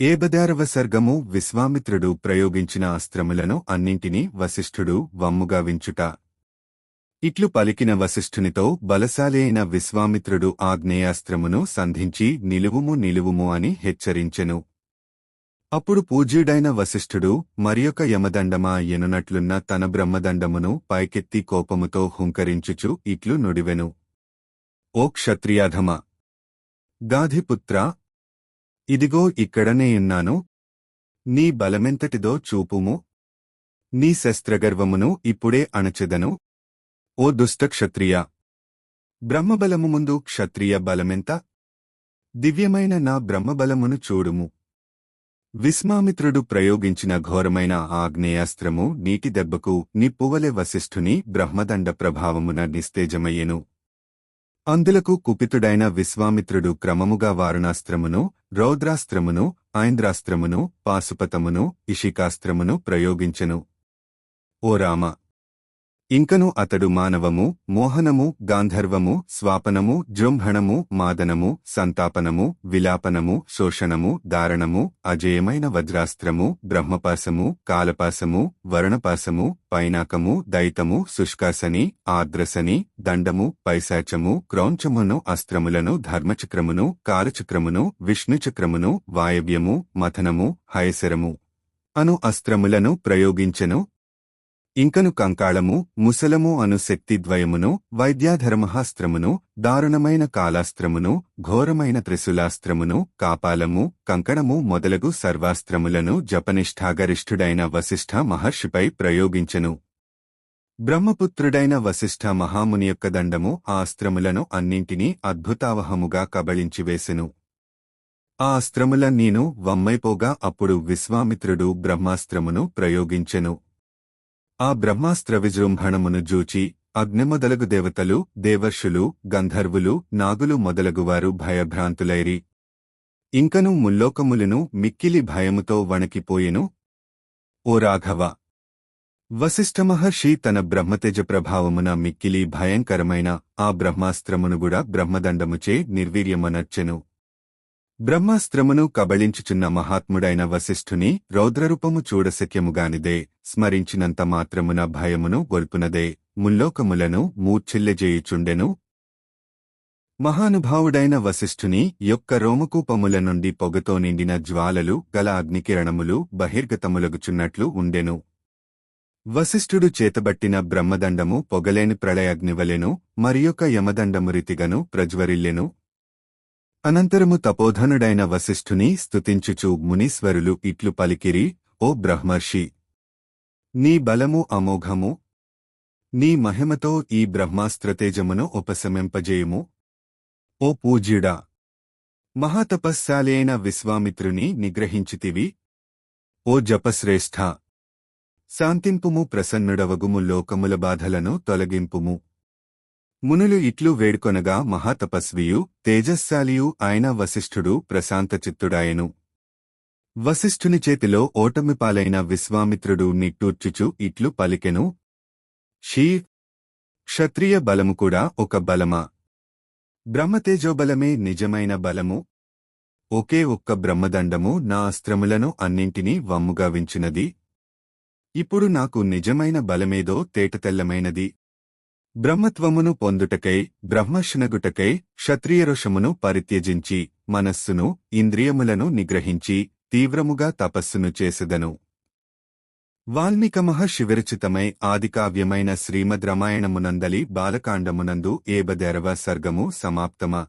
ఏబదారవ సర్గము విశ్వామిత్రుడు ప్రయోగించిన అస్త్రములను అన్నింటినీ వశిష్ఠుడు వమ్ముగా వించుట ఇట్లు పలికిన వశిష్ఠునితో బలశాలైన విశ్వామిత్రుడు ఆగ్నేయాస్త్రమును సంధించి నిలువుము నిలువుము అని హెచ్చరించెను. అప్పుడు పూజ్యుడైన వశిష్ఠుడు మరియొక యమదండమా ఎనునట్లున్న తన బ్రహ్మదండమును పైకెత్తి కోపముతో హుంకరించుచు ఇట్లు నుడివెను. ఓ క్షత్రియాధమ! గాధిపుత్ర ఇదిగో ఇక్కడనేయున్నాను నీ బలమెంతటిదో చూపుము. నీ శస్త్రగర్వమును ఇప్పుడే అణచెదను. ఓ దుష్టక్షత్రియ! బ్రహ్మబలము ముందు క్షత్రియ బలమెంత? దివ్యమైన నా బ్రహ్మబలమును చూడుము. విశ్వామిత్రుడు ప్రయోగించిన ఘోరమైన ఆగ్నేయాస్త్రము నీటి దెబ్బకు నిప్పువలె వశిష్ఠుని బ్రహ్మదండ ప్రభావమున నిస్తేజమయ్యెను. అందులకు కుపితుడైన విశ్వామిత్రుడు క్రమముగా వారుణాస్త్రమును రౌద్రాస్త్రమును ఐంద్రాస్త్రమును పాశుపతమును ఇషికాస్త్రమును ప్రయోగించెను. ఓ రామ! ఇంకను అతడు మానవము మోహనము గాంధర్వము స్వాపనము జృంభణము మాదనము సంతాపనము విలాపనము శోషణము దారణము అజేయమైన వజ్రాస్త్రము బ్రహ్మపాసము కాలపాసము వరుణపాసము పైనాకము దైతము శుష్కాసని ఆద్రసని దండము పైశాచము క్రౌంచమును అస్త్రములను ధర్మచక్రమును కాలచక్రమును విష్ణుచక్రమును వాయవ్యము మథనము హయసరము అను అస్త్రములను ప్రయోగించెను ఇంకను కంకాళము ముసలము అను శక్తిద్వయమును వైద్యాధర్మహాస్త్రమును దారుణమైన కాలాస్త్రమును ఘోరమైన త్రిశూలాస్త్రమును కాపాలము కంకణము మొదలగు సర్వాస్త్రములను జపనిష్ఠాగరిష్ఠుడైన వశిష్ఠ మహర్షిపై ప్రయోగించెను. బ్రహ్మపుత్రుడైన వశిష్ఠ మహాముని యొక్క దండము ఆ అస్త్రములను అన్నింటినీ అద్భుతావహముగా కబళించివేసెను. ఆ అస్త్రములన్నీను నేను వమ్మైపోగా అప్పుడు విశ్వామిత్రుడు బ్రహ్మాస్త్రమును ప్రయోగించెను. ఆ బ్రహ్మాస్త్ర విజృంభణమును జూచి అగ్నిమొదలగు దేవతలు దేవర్షులు గంధర్వులు నాగులు మొదలగువారు భయభ్రాంతులైరి. ఇంకను ముల్లోకములను మిక్కిలి భయముతో వణికిపోయెను. ఓ రాఘవ! వశిష్ఠమహర్షి తన బ్రహ్మతేజ ప్రభావమున మిక్కిలి భయంకరమైన ఆ బ్రహ్మాస్త్రమునుగుడ బ్రహ్మదండముచే నిర్వీర్యమనర్చెను. బ్రహ్మాస్త్రమును కబళించుచున్న మహాత్ముడైన వశిష్ఠుని రౌద్రరూపము చూడశక్యముగానిదే స్మరించినంత మాత్రమున భయమును గొల్పునదే ముల్లోకములను మూర్ఛిల్లెజేయుచుండెను. మహానుభావుడైన వశిష్ఠుని యొక్క రోమకూపముల నుండి పొగతో నిండిన జ్వాలలు గల అగ్నికిరణములు బహిర్గతములగుచున్నట్లు ఉండెను. వశిష్ఠుడు చేతబట్టిన బ్రహ్మదండము పొగలేని ప్రళయాగ్నివలెను మరియొక యమదండమురితిగను ప్రజ్వరిల్లెను. అనంతరము తపోధనుడైన వశిష్ఠుని స్తుతించుచు మునీశ్వరులు ఇట్లు పలికిరి ఓ బ్రహ్మర్షి! నీ బలము అమోఘము. నీ మహిమతో ఈ బ్రహ్మాస్త్రతేజమును ఉపశమింపజేయుము. ఓ పూజ్యుడా! మహాతపస్శాలి అయిన విశ్వామిత్రుని నిగ్రహించితివి. ఓ జపశ్రేష్ఠ! శాంతింపుము ప్రసన్నుడవగుము లోకముల బాధలను తొలగింపుము. మునులు ఇట్లు వేడుకొనగా మహాతపస్వియు తేజస్శాలియు ఆయన వశిష్ఠుడు ప్రశాంతచిత్తుడాయను. వశిష్ఠుని చేతిలో ఓటమిపాలైన విశ్వామిత్రుడు నిట్టూర్చుచు ఇట్లు పలికెను. షీ క్షత్రియ బలము కూడా ఒక బలమా? బ్రహ్మతేజోబలమే నిజమైన బలము. ఒకే ఒక్క బ్రహ్మదండము నా అస్త్రములను అన్నింటినీ వమ్ముగా వించినది ఇప్పుడు నాకు నిజమైన బలమేదో తేటతెల్లమైనది. బ్రహ్మత్వమును పొందుటకై బ్రహ్మశనగుటకై క్షత్రియరుషమును పరిత్యజించి మనస్సును ఇంద్రియములను నిగ్రహించి తీవ్రముగా తపస్సును చేసెదను. వాల్మీక మహర్షివిరచితమై ఆదికావ్యమైన శ్రీమద్ రామాయణమునందలి బాలకాండమునందు ఏబదెరవ సర్గము సమాప్తమ.